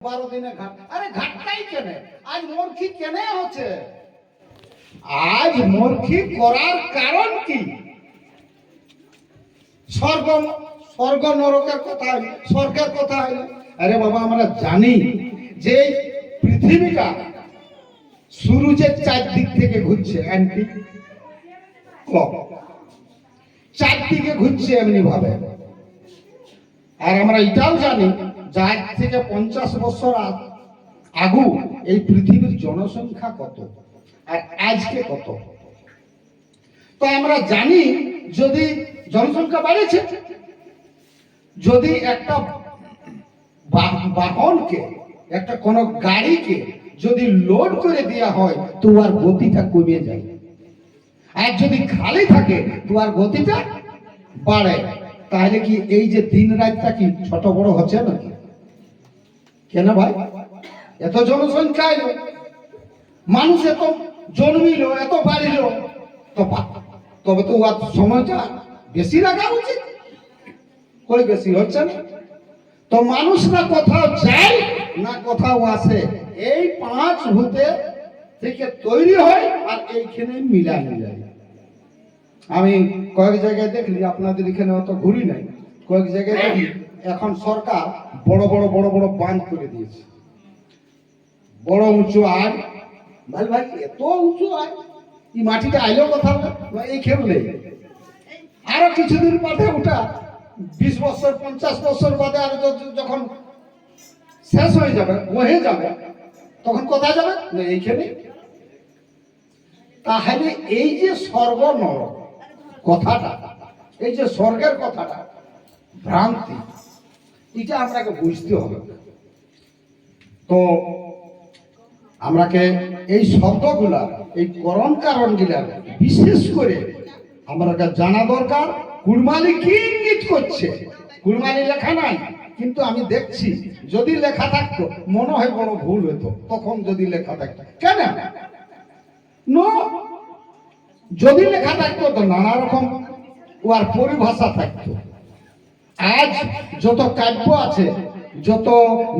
বারো দিনে ঘাট। আরে ঘাটটাই কেনে আজ মূর্খি কেনে হচ্ছে। আজ মূর্খি করার কারণ কি? স্বর্গ স্বর্গ নরকের কথা স্বর্গের কথা হইল আরে বাবা, আমরা জানি যে পৃথিবীটা সূর্যের চারদিক থেকে ঘুরছে অ্যান্টি ক্লক চারদিকে ঘুরছে এমনি ভাবে আর আমরা এটাও জানি যে আজ থেকে পঞ্চাশ বছর আগ- আগু এই পৃথিবীর জনসংখ্যা কত? আর আজকে কত? তো আমরা জানি যদি জনসংখ্যা বাড়েছে, যদি একটা বাহনকে, একটা কোন গাড়িকে যদি লোড করে দেওয়া হয়, তো আর গতিটা কমে যায়। আর যদি খালি থাকে, তো আর গতিটা বাড়ে। তাহলে কি এই যে দিন রাতটা কি ছোট বড় হচ্ছে নাকি? কেন ভাই? এত জনসংখ্যা এলো মানুষ এত জন্মিল এত বাড়িল তো বা- তবে তো উহার সময়টা বেশি রাখা উচিত। কই বেশি হচ্ছে না? তো মানুষ না কোথাও যায় না কোথাও আসে এই পাঁচ ভূতে থেকে তৈরি হয় আর এইখানে মিলাই যায় আমি কয়েক জায়গায় দেখলি আপনাদের এখানে অত ঘুরি নাই। কয়েক জায়গায় দেখি এখন সরকার বড় বড় বড় বড় বাঁধ করে দিয়েছে। বড় উঁচু আয়। ভাই ভাই, এত উঁচু আয়। এই মাটিটা আইলেও কথা না এই খেললে আরও কিছুদিন বাদে ওটা বিশ বছর, পঞ্চাশ বছর বাদে আর যখন শেষ হয়ে যাবে বহে যাবে, তখন কোথায় যাবে? না, এইখানে। তাহলে এই যে স্বর্গ নরক কথাটা, এই যে স্বর্গের কথাটা, ভ্রান্তি এটা আমরাকে বুঝতে হবে। তো আমরাকে এই শব্দগুলা, এই করণ কারণ বিশেষ করে আমরাকে জানা দরকার। কুরমালি কি ইঙ্গিত করছে? কুরমালি লেখা নাই, কিন্তু আমি দেখছি যদি লেখা থাকতো, মনে হয় বড় ভুল হতো, তখন যদি লেখা থাকতো। কেন? যদি লেখা থাকতো তো নানা রকম ওর পরিভাষা থাকতো। আজ যত কাব্য আছে, যত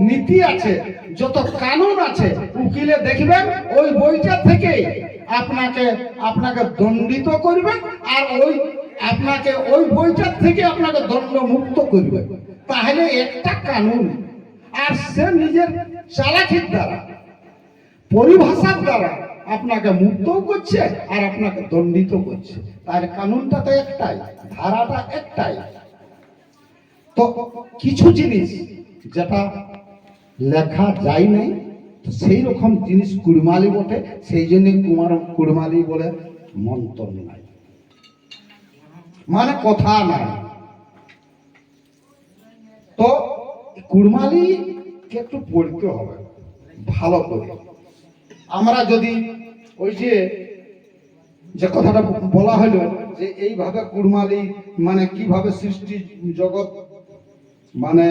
নীতি আছে, যত কানুন আছে, উকিলে দেখবেন, ওই বইটা থেকে আপনাকে আপনাকে দণ্ডিত করবে আর ওই আপনাকে ওই বইটার থেকে আপনাকে দণ্ড মুক্ত করবে। তাহলে একটা কানুন। আর সে নিজের চালাকির দ্বারা, পরিভাষার দ্বারা আপনাকে মুক্তও করছে আর আপনাকে দণ্ডিত করছে। তার কানুনটা তো একটাই, ধারাটা একটাই। তো কিছু জিনিস যেটা লেখা যায় নাই, তো সেই রকম জিনিস কুড়মালি বটে, সেই জন্য কুমার কুড়মালি বলে মন্ত্র নাই। মানে কথা নাই। তো কুড়মালিকে একটু পড়তে হবে, ভালো করে। আমরা যদি ওই যে যে কথাটা বলা হলো যে এইভাবে কুড়মালি মানে কীভাবে সৃষ্টি জগৎ মানে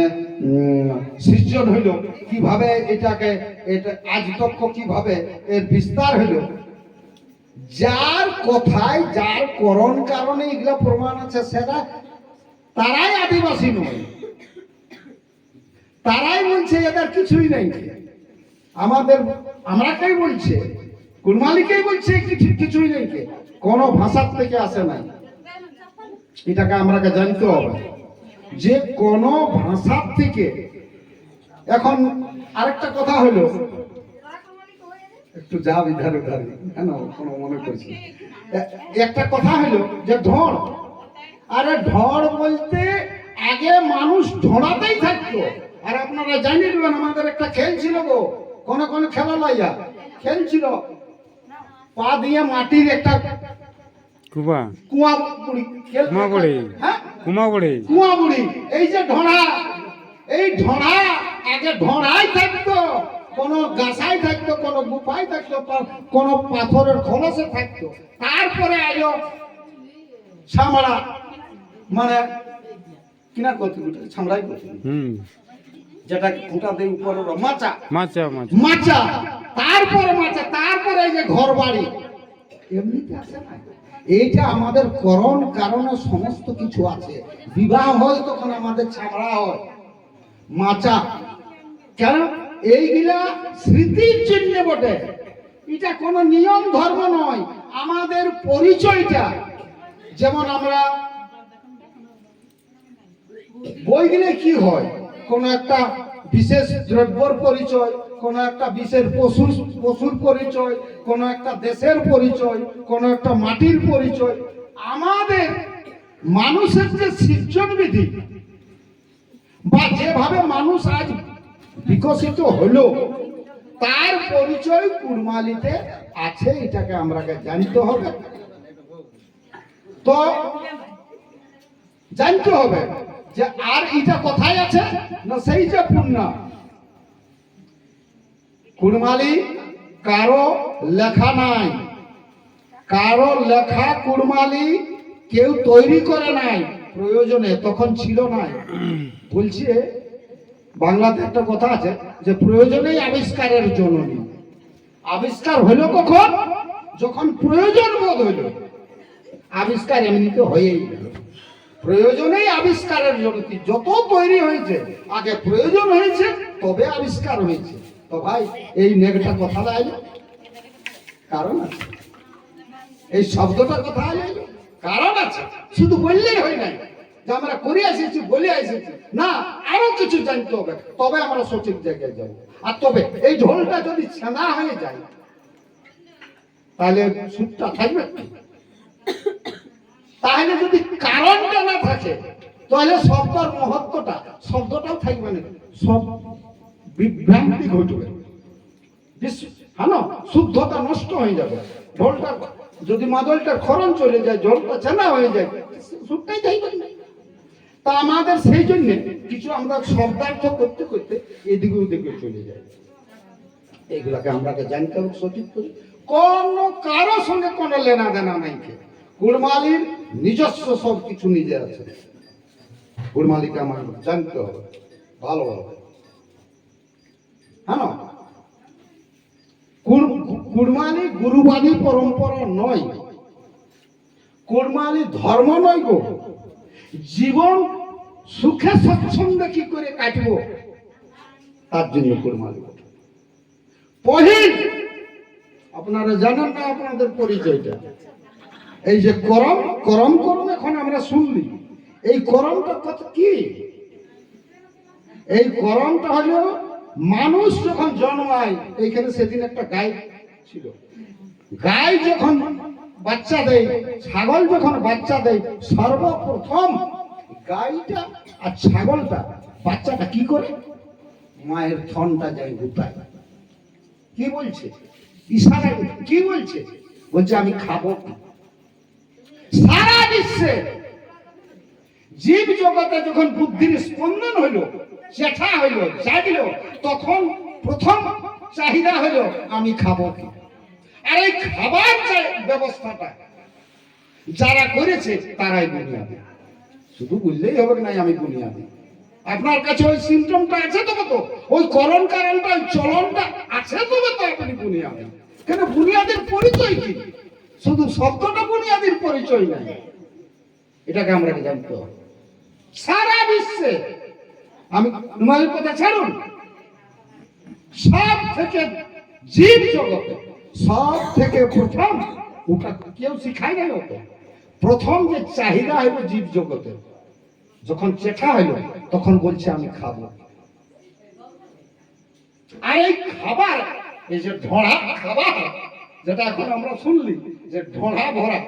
সৃজন হইল, কীভাবে এটাকে এটা আজ তক্ষ কীভাবে এর বিস্তার হইল? যার কথায়, যার করণ কারণে এগুলা প্রমাণ আছে, সেটা তারাই আদিবাসী নয়। তারাই বলছে, এদের কিছুই নেই। আমাদের, আমরাকেই বলছে কুরমালিকেই বলছে কিছু কিছুই নেই কোন ভাষার থেকে আসে নাই। এটাকে আমরাকে জানতে হবে। যে কোন ভাষার থেকে। এখন আরেকটা কথা হলো, একটু যা বিধার উধার কেন কোনো মনে করছি একটা কথা হলো যে ঢড় আরে ঢড় বলতে আগে মানুষ ঢোড়াতেই থাকতো। আর আপনারা জানিয়ে দেবেন, আমাদের একটা খেল ছিল গো, কোন কোন খেলা লাইয়া খেল ছিল। পা দিয়ে মাটির একটা কুবা। কুয়া বুড়ি খেল কুয়া হ্যাঁ কুমা বড়ে কুয়া বুড়ি এই যে ঢোড়া এই ঢোড়া আগে ঢোড়াই থাকতো কোন গাছাই থাকতো কোন গুফাই থাকতো কোন পাথরের খলসে থাকতো। তারপরে আলো ছামড়া মানে কিনা করতে ছামড়াই করতে হুম। যেটা খুঁটা দিয়ে উপরে মাচা। মাছা মাছ মাচা। তারপরে মাচা তারপরে এই যে ঘর বাড়ি এমনিতে আসে না? এইটা আমাদের করণ কারণে সমস্ত কিছু আছে। বিবাহ হয় তখন আমাদের ছাড়া হয়। মাচা। কেন? এইগুলা স্মৃতির জন্য বটে। এটা কোনো নিয়ম ধর্ম নয়, আমাদের পরিচয়টা। যেমন আমরা বই দিলে কি হয়? কোন একটা বিশেষ দ্রব্যর পরিচয়, কোন একটা বিশেষ পশুর পশুর পরিচয়, কোন একটা দেশের পরিচয়, কোন একটা মাটির পরিচয়। আমাদের মানুষের যে সৃজন বিধি বা যেভাবে মানুষ আজ বিকশিত হলো, তার পরিচয় কুড়মালিতে আছে, এটাকে আমরা জানতে হবে। তো, জানতে হবে। যে আর এটা কোথায় আছে, না সেই যে পূর্ণ কুড়মালি কারও লেখা নাই। কারও লেখা কুড়মালি কেউ তৈরি করে নাই, প্রয়োজনে তখন ছিল নাই। বলছি, বাংলাতে একটা কথা আছে যে প্রয়োজনেই আবিষ্কারের জননী। আবিষ্কার হলো কখন? যখন প্রয়োজন বোধ হইল। আবিষ্কার এমনিতে হয়েই গেল। প্রয়োজনেই আবিষ্কারের জগতি যত তৈরি হয়েছে, আগে প্রয়োজন হয়েছে, তবে আবিষ্কার হয়েছে। তো ভাই, এই নেগটা কথা আইলো কারণ আছে। এই শব্দটার কথা কারণ আছে। শুধু বললেই হয় নাই। যে আমরা করে এসেছি, বলে এসেছি। না, আরও কিছু জানতে হবে। তবে আমরা সঠিক জায়গায় যাব। আর তবে এই ঢোলটা যদি ছেঁদা হয়ে যায়, তাহলে সুরটা থাকবে? তাহলে যদি কারণটা না থাকে, তাহলে শব্দর মহত্বটা, শব্দটাও থাকবে না। সব বিভ্রান্তি ঘটবে। হ্যাঁ? শুদ্ধতা নষ্ট হয়ে যাবে। ঢোলটা যদি মাদলটার খরণ চলে যায়, জলটা চেনা হয়ে যায় সুরটাই যাইবে না তা আমাদের সেই জন্য কিছু আমরা শব্দার্থ করতে করতে এদিকে ওদিকে চলে যায়। এগুলাকে আমরাকে জানতে হবে, সঠিক করে। কোন কারও সঙ্গে কোনো লেনা দেনা নাই। কুড়মালির নিজস্ব সব কিছু নিজে আছে। কুড়মালিকে আমার, জানতে হবে। ভালোভাবে হ্যাঁ না? কুড়- কুড়মালি পরম্পরা নয়। কুড়মালি ধর্ম নয় গো। জীবন সুখে স্বচ্ছন্দে কি করে কাটবো? তার জন্য কুড়মালি পহিল! আপনারা জানেন না আপনাদের পরিচয়টা। এই যে করম করম করম এখন আমরা শুনলি। এই করমটা কত কি? এই করমটা হলো মানুষ যখন জন্মায়, এইখানে সেদিন একটা গাই ছিল। গাই যখন বাচ্চা দেয়, ছাগল যখন বাচ্চা দেয়, সর্বপ্রথম গাইটা আর ছাগলটা, বাচ্চাটা কি করে? মায়ের থনটা যায় গুতায় কি বলছে? ইশারা কি বলছে? বলছে, আমি খাব? সারা বিশ্বে জীব জগতে যখন বুদ্ধির স্পন্দন হইল চেঠা হইল জাগিল তখন প্রথম চাহিদা হইল, আমি খাব কি? আর এই খাবার ব্যবস্থাটা যারা করেছে, তারাই বুনিয়াদি। শুধু বুঝলেই হবে না, আমি বুনিয়াদি। আপনার কাছে ওই সিমটমটা আছে তবে তো ওই করণ কারণটা, ওই চলনটা আছে তবে তো আপনি বুনিয়াদি। কেন, বুনিয়াদের পরিচয় কি? শুধু শব্দটা বুনিয়াদির পরিচয় নাই। এটাকে আমরা জানতে সারা বিশ্বে, আমি নুমাইয়ের কথা ছাড়ুন, সব থেকে জীব জগতে, সব থেকে প্রথম, ওটা কেউ শিখাই নাই ওকে, প্রথম যে চাহিদা হইল জীব জগতে, যখন চেখা হইল, তখন বলছে, আমি খাব। আর এই খাবার, এই যে ঢোড়া খাবার যেটা এখন আমরা শুনলি যে ঢোড়া ভরা,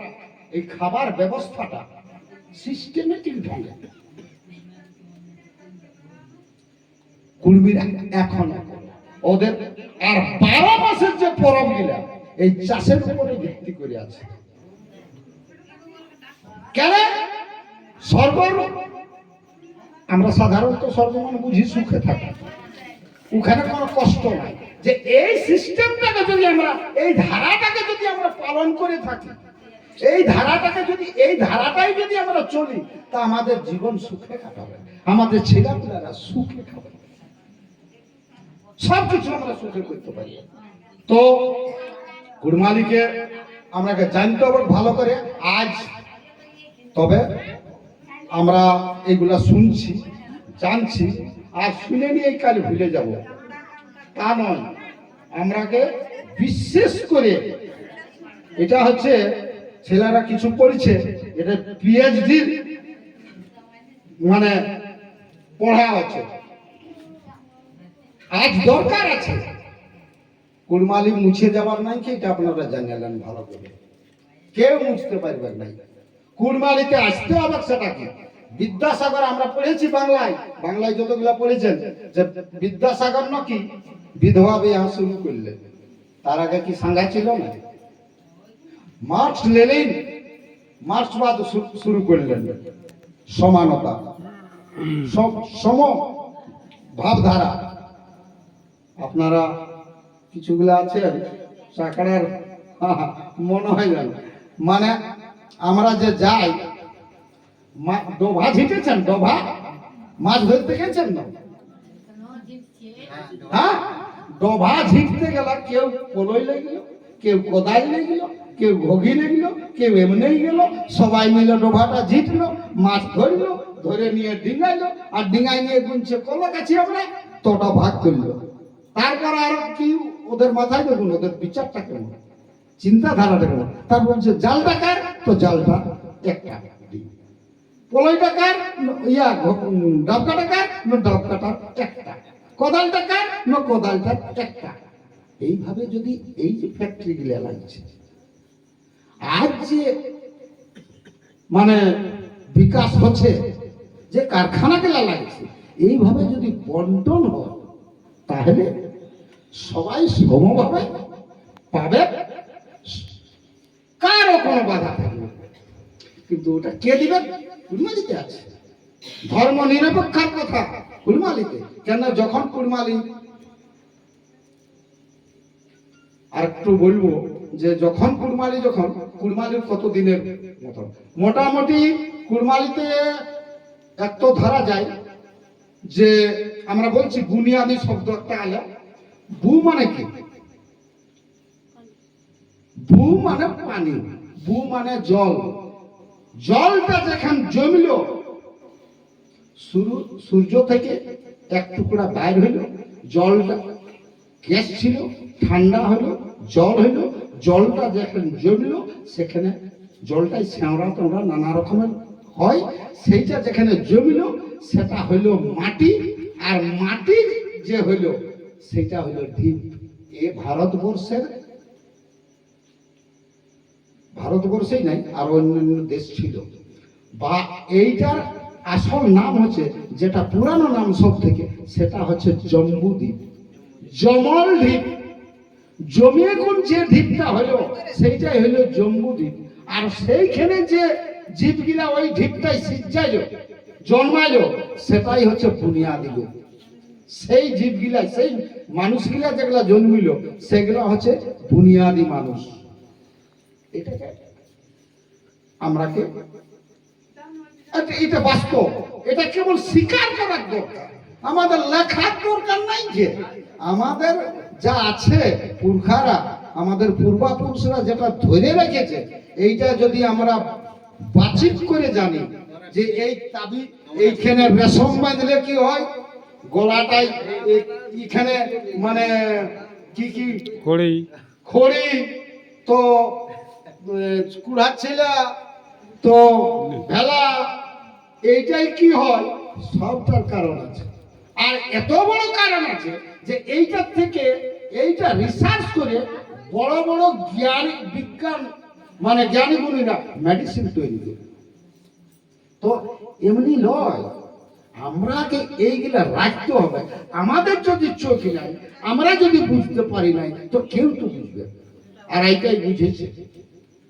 এই খাবার ব্যবস্থাটা সিস্টেমেটিক ঢঙ্গে। কুর্মীরা এখন ওদের আর বারো মাসের যে পরব গিলা এই চাষের উপরে ভিত্তি করে আছে। কেন? সর্ব আমরা সাধারণত স্বর্গমান বুঝি সুখে থাকি। ওখানে কোনো কষ্ট নাই। যে এই সিস্টেমটাকে যদি আমরা, এই ধারাটাকে যদি আমরা পালন করে থাকি, এই ধারাটাকে যদি, এই ধারাটাই যদি আমরা চলি, তা আমাদের জীবন সুখে কাটাবে। আমাদের ছেলেপুলেরা সুখে খাবে। সব কিছু আমরা সুখে করতে পারি। তো কুড়মালিকে আমাকে জানতে হবে ভালো করে আজ। তবে আমরা এগুলা শুনছি, জানছি, আর শুনে নিয়ে কাল ভুলে যাব। তা নয়, আমরাকে বিশেষ করে এটা হচ্ছে ছেলেরা কিছু পড়ছে এটা পিএইচডির মানে পড়া আছে। আজ দরকার আছে। কুড়মালি মুছে যাবার নাই কি? এটা আপনারা জানালেন ভালো করে। কেউ মুছতে পারবেন নাই। কুড়মালিতে আসতে হবে সেটা কি? বিদ্যাসাগর, আমরা পড়েছি বাংলায়। বাংলায় যতগুলা পড়েছেন, যে বিদ্যাসাগর নাকি বিধবা বিবাহ শুরু করলেন তার আগে কি সাঙ্গা ছিল না? মার্কস লেনিন মার্ক্সবাদ শু- শুরু করলেন। সমানতা। সম- সম ভাবধারা। আপনারা কিছুগুলো আছেন? চাকরার মনে হয় যেন। মানে আমরা যে যাই মা- ডোভা ঝিটেছেন ডোভা? মাছ ধরতে গেছেন না? হ্যাঁ? ডোভা ঝিটতে গেলে, কেউ পলই লেগেল, কেউ কোদাল লেগেল, কেউ ঘগি লেগেল, কেউ এমনি গেল, সবাই মিলে ডোভাটা ঝিটলো মাছ ধরলো, ধরে নিয়ে ডিঙাইলো, আর ডিঙাই নিয়ে গুনছে, কলা কাছি আমরা? তোটা ভাগ করল। তারপর আর কি ওদের মাথায় দেখুন ওদের বিচারটা কেমন? চিন্তাধারাটা কেমন? তার বলছে, জালটা কার? তো জালটা একটা। পলইটা কার? ইয়া ডাবকাটা কার? ডাবকাটা একটা কোদালটা কার? না, কোদালটা একটা এইভাবে যদি এই যে ফ্যাক্টরি গুলো লাগছে, আজ যে মানে বিকাশ হচ্ছে, যে কারখানা গুলা লাগছে, এইভাবে যদি বন্টন হয়, তাহলে সবাই সমভাবে পাবে। কারও কোনো বাধা থাকবে। কিন্তু ওটা কে কুড়মালিতে আছে। ধর্ম নিরপেক্ষার কথা কুড়মালিতে কেন যখন কুড়মালি আর একটু বলব যে যখন কুড়মালি যখন কুড়মালির কত দিনের মতন, মোটামুটি কুড়মালিতে এত ধরা যায় যে আমরা বলছি বুনিয়াদি শব্দ একটা আলে। বু মানে কি? বু মানে পানি, বু মানে জল। জলটা যেখান জমিল সূর্য থেকে এক টুকরা বাইর হইল, জলটা গ্যাস ছিল, ঠান্ডা হলো জল হইল, জলটা যেখানে জমিল, সেখানে জলটাই শ্যাওড়া তোমরা নানা রকমের হয়। সেইটা যেখানে জমিল, সেটা হইল মাটি, আর মাটি যে হইল, সেটা হইল দ্বীপ এ ভারতবর্ষের ভারতবর্ষেই নাই আর অন্যান্য দেশ ছিল। বা এইটার আসল নাম হচ্ছে, যেটা পুরানো নাম সব থেকে সেটা হচ্ছে জম্বুদ্বীপ জমল দ্বীপ। জমিয়ে কোন যে দ্বীপটা হলো, সেইটাই হলো জম্বুদ্বীপ আর সেইখানে যে জীবগুলা ওই দ্বীপটাই সিজাইল জন্মাইলো, সেটাই হচ্ছে বুনিয়াদি দ্বীপ। সেই জীবগুলা, সেই মানুষগুলা যেগুলা জন্মিল, সেগুলা হচ্ছে বুনিয়াদি মানুষ। এটাকে আমরাকে এটা- বাস্তব। এটা কেবল স্বীকার করার দরকার। আমাদের লেখার দরকার নাই যে আমাদের যা আছে পুরখারা আমাদের পূর্বাপুরুষরা যেটা ধরে রেখেছে এইটা যদি আমরা বাচিক করে জানি যে এই তাবি এইখানে রেশম বাঁধলে কি হয়? গলাটাই এ- এইখানে মানে কি কি? খড়ি। খড়ি। তো কুড়া ছেলা। তো ভেলা। এইটাই কি হয়? সবটার কারণ আছে। আর এত বড় কারণ আছে যে এইটার থেকে এইটা রিসার্চ করে বড় বড় জ্ঞান বিজ্ঞান মানে জ্ঞানী গুণীরা মেডিসিন তৈরি করে। তো এমনি নয়, আমরাকে এইগুলা রাখতে হবে। আমাদের যদি চোখ নাই, আমরা যদি বুঝতে পারি নাই, তো কেউ তো বুঝবে আর এইটাই বুঝেছে।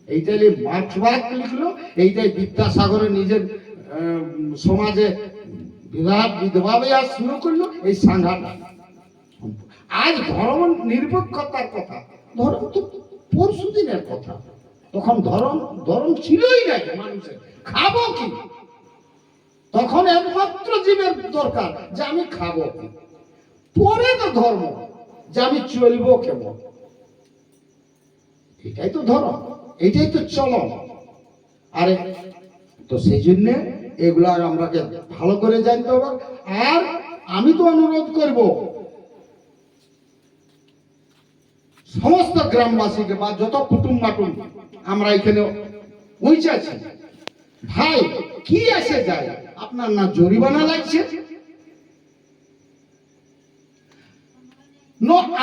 এইটাই মার্ক্সবাদ লিখলো, এইটাই বিদ্যাসাগরের নিজের সমাজে বিবাহ বিধবা বিবাহ শুরু করল এই সাংঘাত। আজ ধর্ম নিরপেক্ষতার কথা। ধর্ম তো পরশু দিনের কথা। তখন ধর্ম ধর্ম ছিলই নাই মানুষের। খাব কি? তখন একমাত্র জীবের দরকার যে আমি খাব কি? পরে তো ধর্ম, যে আমি চলবো কেমন? এটাই তো ধর্ম, এটাই তো চলন। আরে, তো সেই জন্য এগুলা আমরাকে ভালো করে জানতে হবে। আর আমি তো অনুরোধ করব, সমস্ত গ্রামবাসীকে বা যত কুটুম মাটুম আমরা এখানে আছি। ভাই, কি আসে যায় আপনার না জরিমানা লাগছে?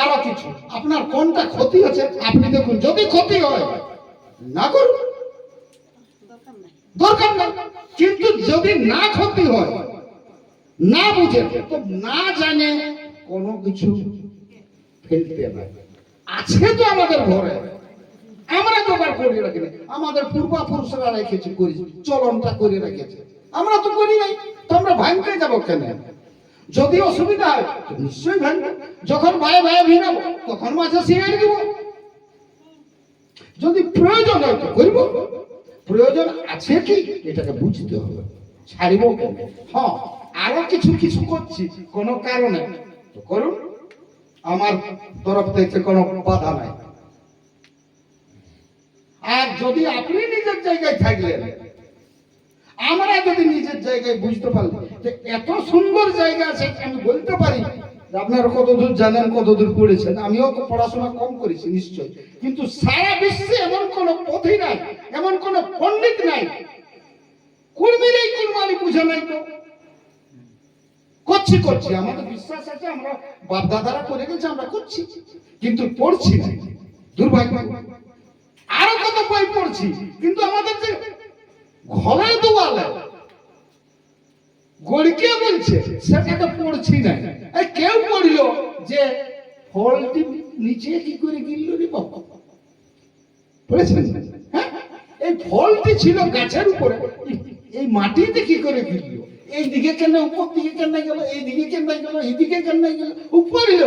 আরও কিছু। আপনার কোনটা ক্ষতি হচ্ছে? আপনি দেখুন, যদি ক্ষতি হয়, না করুন। দরকার নাই। কিন্তু যদি না ক্ষতি হয়, না বুঝে, তো না জানে কোনো কিছু ফেলতে নাই আছে তো আমাদের ঘরে। আমরা জোগাড় করে রাখিনি আমাদের পূর্বপুরুষরা রেখেছে করি চলনটা করে রেখেছে। আমরা তো করি নাই। তো আমরা ভাঙতে যাব কেন? যদি অসুবিধা হয় নিশ্চয়ই ভাঙবো। যখন ভাই ভাই ভিড়াবো, তখন মাঝে সিগারেট দিব। যদি প্রয়োজন হয়, তো করব। প্রয়োজন আছে কি? এটাকে বুঝতে হবে। ছাড়িব কেন? হ্যাঁ আরও কিছু কিছু করছি, কোনো কারণে তো করুন। আমার তরফ থেকে কোনো বাধা নাই। আর যদি আপনি নিজের জায়গায় থাকলেন, আমরা যদি নিজের জায়গায় বুঝতে পারলি যে এত সুন্দর জায়গা আছে, আমি বলতে পারি আপনারা কতদূর জানেন, কতদূর পড়েছেন? আমিও পড়াশোনা কম করেছি নিশ্চয় কিন্তু সারা বিশ্বে এমন কোন পথই নাই, এমন কোন পণ্ডিত নাই। কুর্মির এই কুরমালি বুঝে নাই তো। করছি করছি। আমাদের বিশ্বাস আছে, আমরা বাপ দাদারা করে গেছে, আমরা করছি। কিন্তু পড়ছি না। দুর্ভাগ্য। আরও কত বই পড়ছি, কিন্তু আমাদের যে ঘরে দুয়ালে গড়িকে বলছে, সেটা তো পড়ছি না। কেউ পড়ল যে ফলটি নিচে কি করে গিললো রে বাবা? পড়েছেন? হ্যাঁ? এই ফলটি ছিল গাছের উপরে। এই- মাটিতে কি করে গিললো এই দিকে কেন, উপর দিকে কেন গেল? এই দিকে কেন গেল? এই দিকে কেন গেল? উপরিল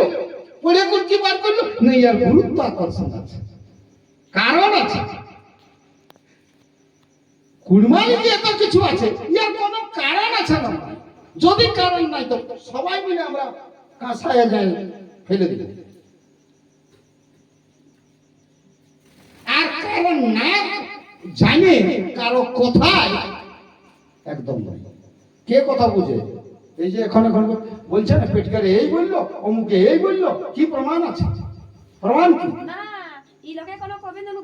পড়ে কোন কি বার করল? না ইয়ার গুরুত্ব আকর্ষণ আছে। কারণ আছে। কুড়মালি যে এত কিছু আছে ইয়ার কোনো কারণ আছে না যদি কারণ নাই তো সবাই মিলে আমরা কাঁসায় যাই ফেলে দিই আর কারণ না জানে কারও কোথায় একদম কে কথা বুঝে এই যে এখন এখন বলছে না পেটকারে এই বলল অমুকে এই বলল কি প্রমাণ আছে প্রমাণ কি না ই লোকে কোনো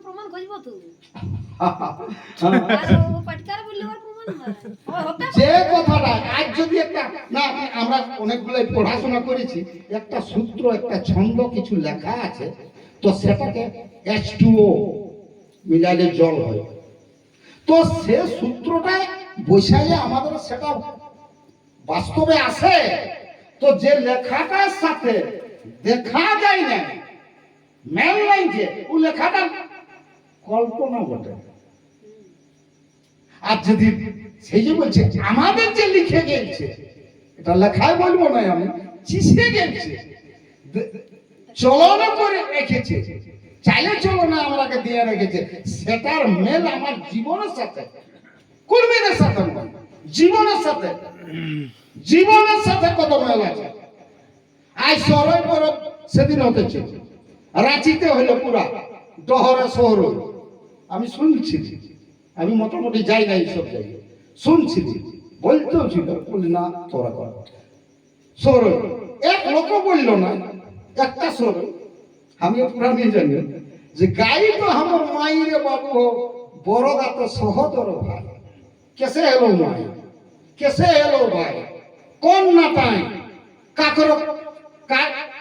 প্রমাণ করব তো ও ও যে কথাটা, আজ যদি একটা, না, আমরা অনেকগুলো পড়াশোনা করেছি, একটা সূত্র, একটা ছন্দ কিছু লেখা আছে, তো সেটাকে এইচ টুও মিলাইলে জল হয়। তো সে সূত্রটা বসাইলে আমাদের সেটা বাস্তবে আসে তো যে লেখাটার সাথে দেখা যায় না মেল নাই যে, ও লেখাটা কল্পনা বটে। আর যদি সেই যে বলছে, আমাদের যে লিখে গেছে, এটা লেখায় বলব না আমি, চিসে গেছে চলন করে রেখেছে, চাইলে চলনা আমাকে দিয়ে রেখেছে, সেটার মেল আমার জীবনের সাথে, কর্মীদের সাথে জীবনের সাথে জীবনের সাথে কত মেল আছে। আজ সরই পরব সেদিন হতেছে, রাঁচিতে হইল পুরা, ডহরে শহর আমি শুনছি আমি মোটামুটি যাই না এইসব জায়গায়। শুনছি বলতেও ছিল বলি না, তোরা কর। শহর এক লোক বলল না। একটা শহর আমি পুরা নিয়ে জানি। যে গাই তো আমার মাইরে বাবু বড়দা তো সহদর ভাই। কেসে এলো মাই? কেসে এলো ভাই? কোন না পাই কাকর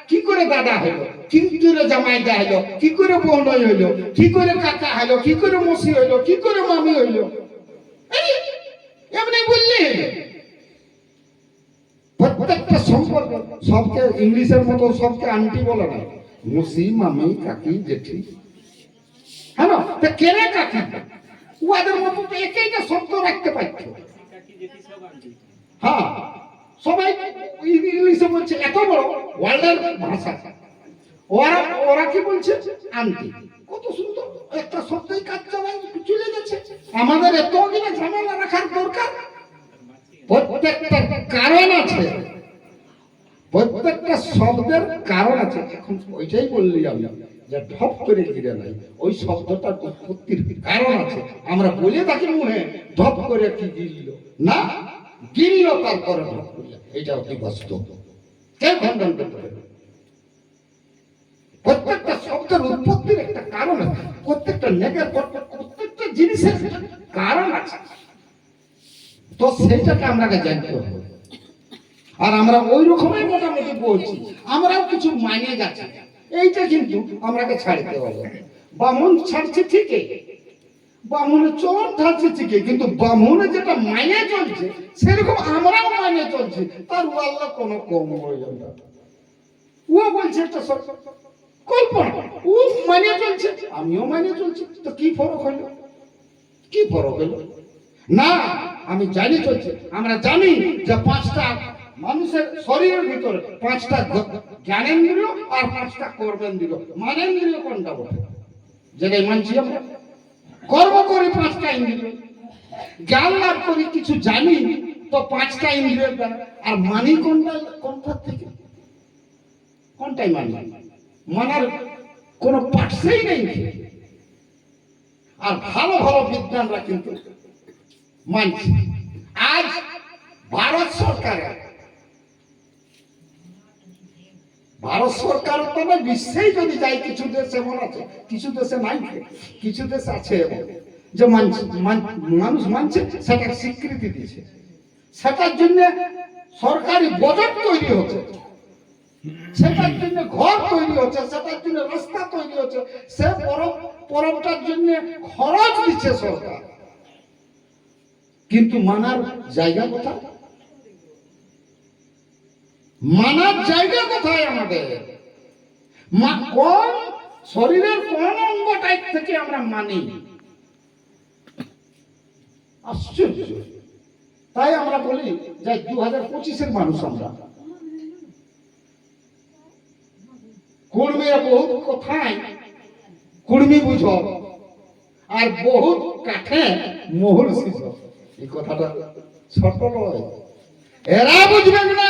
কা- করে দাদা হলো? কি করে জামাই দা হলো কি করে বোন হইল কি করে কাকা হলো কি করে মসি হইল কি করে মামি হইল এমনি বললি? প্রত্যেকটা সম্পর্ক সবকে ইংলিশের মতো সবকে আন্টি বলে না। মুসি মামি কাকি জেঠি। হ্যাঁ তা কেনে কাকি? উহাদের মতো তো একইটা শব্দ রাখতে পারতো। হ্যাঁ সবাই ইংলিশে বলছে এত বড় ওয়ার্ল্ডের ভাষা। ওরা ওরা কি বলছে? আন্টি কত সুন্দর। একটা শব্দই কাজ চালাই চলে গেছে আমাদের এত কিনা ঝামেলা রাখার দরকার। প্রত্যেকটা কারণ আছে। প্রত্যেকটা শব্দের কারণ আছে। এখন ওইটাই বললি আমি, যে ঢপ করে গিরে নাই। ওই শব্দটার উৎপত্তির কারণ আছে। আমরা বলে থাকি মনে, ঢপ করে কি গিরল না। এটা অতি বাস্তব খণ্ডন করতে প্রত্যেকটা শব্দ রক্তের উৎপত্তির একটা কারণ আছে। প্রত্যেকটা প্রত্যেকটা জিনিসের কারণ আছে। তো সেটাকে জানতে হবে। আর আমরা ওই রকমই মোটামুটি বলছি। আমরাও কিছু মানিয়ে যাচ্ছি। এইটা কিন্তু আমরাকে ছাড়তে হবে। বামুন ছাড়ছে ঠিকই। বামুনের চলন ছাড়ছে ঠিকই, কিন্তু বামুনে যেটা মাইনে চলছে, সেরকম আমরাও মাইনে চলছি। তার আল্লাহ কোনো কম হয়ে ও বলছে একটা কল্পনা, ও মানে চলছে, আমিও মানে চলছি, তো কি ফরক হলো? কি ফরক হলো? না, আমি জানি চলছে, আমরা জানি যে পাঁচটা মানুষের শরীরের ভিতরে পাঁচটা জ্ঞানেন্দ্রিয় আর পাঁচটা কর্মেন্দ্রিয়। মানেন্দ্রিয় কোনটা বলে যেটাই মানছি আমরা? কর্ম করি পাঁচটা ইন্দ্রিয়। জ্ঞান লাভ করি, কিছু জানি, তো পাঁচটা ইন্দ্রিয়ের দ্বারা। আর মানি কোনটা, কোনটার থেকে? কোনটাই মানি? মানার কোনো পাঠসেই নেই আর ভালো ভালো বিজ্ঞানরা কিন্তু মানছে। আজ ভারত সরকারের ভারত সরকার তবে বিশ্বেই যদি যাই কিছু দেশ এমন আছে, কিছু দেশে নাই কিছু দেশ আছে এমন। যে মানুষ মানছে, সেটার স্বীকৃতি দিয়েছে। সেটার জন্য সরকারি বাজেট তৈরি হচ্ছে। সেটার জন্য ঘর তৈরি হচ্ছে, সেটার জন্য রাস্তা তৈরি হচ্ছে, সে পরব পরবটার জন্য খরচ দিচ্ছে সরকার। কিন্তু মানার জায়গা কোথায়? মানার জায়গা কোথায় আমাদের? মা কোন শরীরের কোন অঙ্গটাই থেকে আমরা মানি? আশ্চর্য। তাই আমরা বলি যে দু হাজার পঁচিশের মানুষ আমরা। কুর্মীর বহুত কথায় কুর্মী বুঝ, আর বহুত কাঠে মোহর শিষ এই কথাটা ছোট নয়। এরা বুঝবে না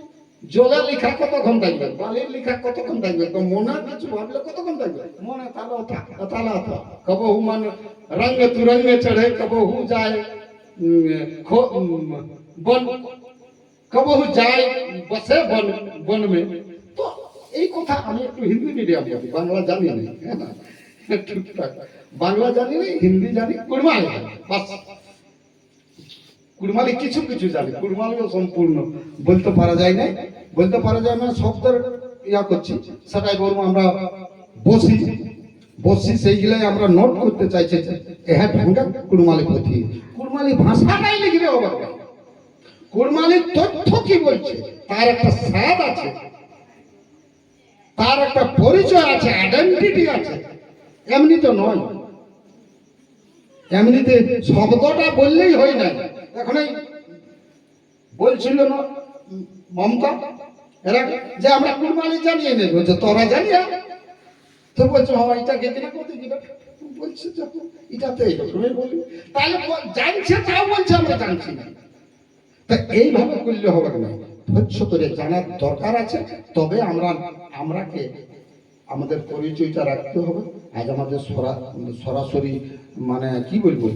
জলের লেখা কতক্ষণ থাকবে? বালির লেখা কতক্ষণ থাকবে? তো মনে কিছু ভাবলে কতক্ষণ থাকবে? মনে তাহলে ওঠা। কব হু মানে রঙ্গ তুরঙ্গে চढ़े কব হু যায় বন। কব হু যায় বসে বন বন মে। তো এই কথা আমি একটু হিন্দি মিডিয়াম পড়ি বাংলা জানি না হ্যাঁ না? টুকটাক। বাংলা জানি না হিন্দি জানি কুড়মালি জানি বাস। কুড়মালি কিছু কিছু জানি কুড়মালিও সম্পূর্ণ। বলতে পারা যায় না বলতে পারা যায় না শব্দের ইয়া করছি। সেটাই বলব আমরা বসি। বসি সেইগুলাই আমরা নোট করতে চাইছি এহা ঢঙ্গা কুড়মালি পথি। কুড়মালি ভাষাটাই লিখলে হবে না। কুড়মালির তথ্য কি বলছে? তার একটা স্বাদ আছে। তার একটা পরিচয় আছে আইডেন্টিটি আছে। এমনি তো নয়। এমনিতে শব্দটা বললেই হয় না এখন এই বলছিল মমতা, এরা যে আমরা কুরবানি জানিয়ে নেব, যে তোরা জানিয়া তো এটা গেতে না করতে বলছে যে এটাতে এইরকমই বলি। তাহলে জানছে তাও বলছে, আমরা জানছি না। তা এইভাবে করলে হবে না স্বচ্ছ করে জানার দরকার আছে, তবে আমরা, আমরাকে আমাদের পরিচয়টা রাখতে হবে। আজ আমাদের সরা- সরাসরি মানে কি বলব?